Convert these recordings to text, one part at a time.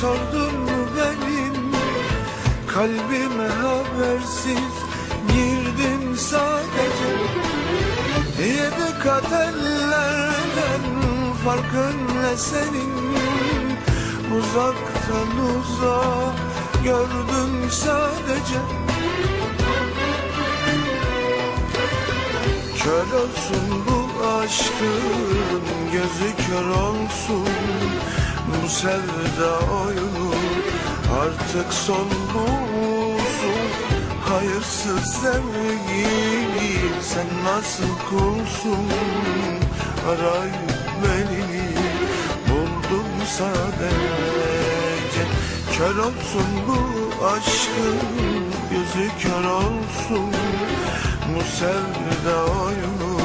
sordun mu benim? Kalbime habersiz girdin sadece. Yedi kaderlerden farkın ne senin? Uzaktan uzağa gördüm sadece. Kör olsun bu aşkın gözü kör olsun Bu sevda oyunu artık son bulsun. Hayırsız sevgili sen nasıl kulsun? Arayıp beni buldum sadece. Kör olsun bu aşkın gözü kör olsun. Bu sevda oyunu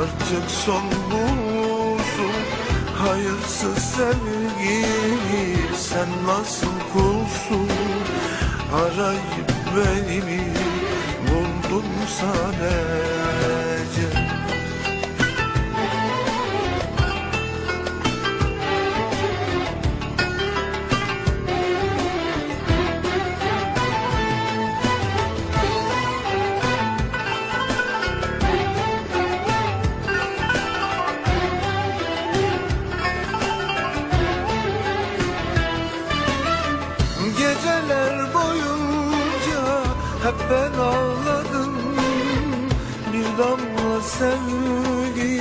artık son bulsun Hayırsız sevgili sen nasıl kulsun? Arayıp beni mi buldun sadece Geceler boyunca hep ben ağladım. Bir damla sevgi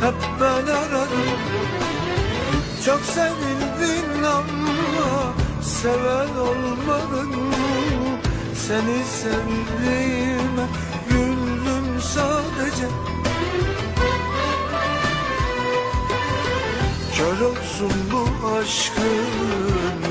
hep ben aradım. Çok sevildin ama seven olmadın. Seni sevdiğime güldüm sadece. Kör olsun bu aşkın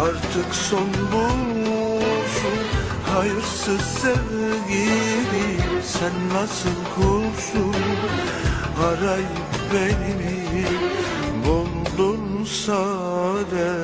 artık son bulsun Hayırsız sevgili sen nasıl kulsun Arayıp beni buldun sadece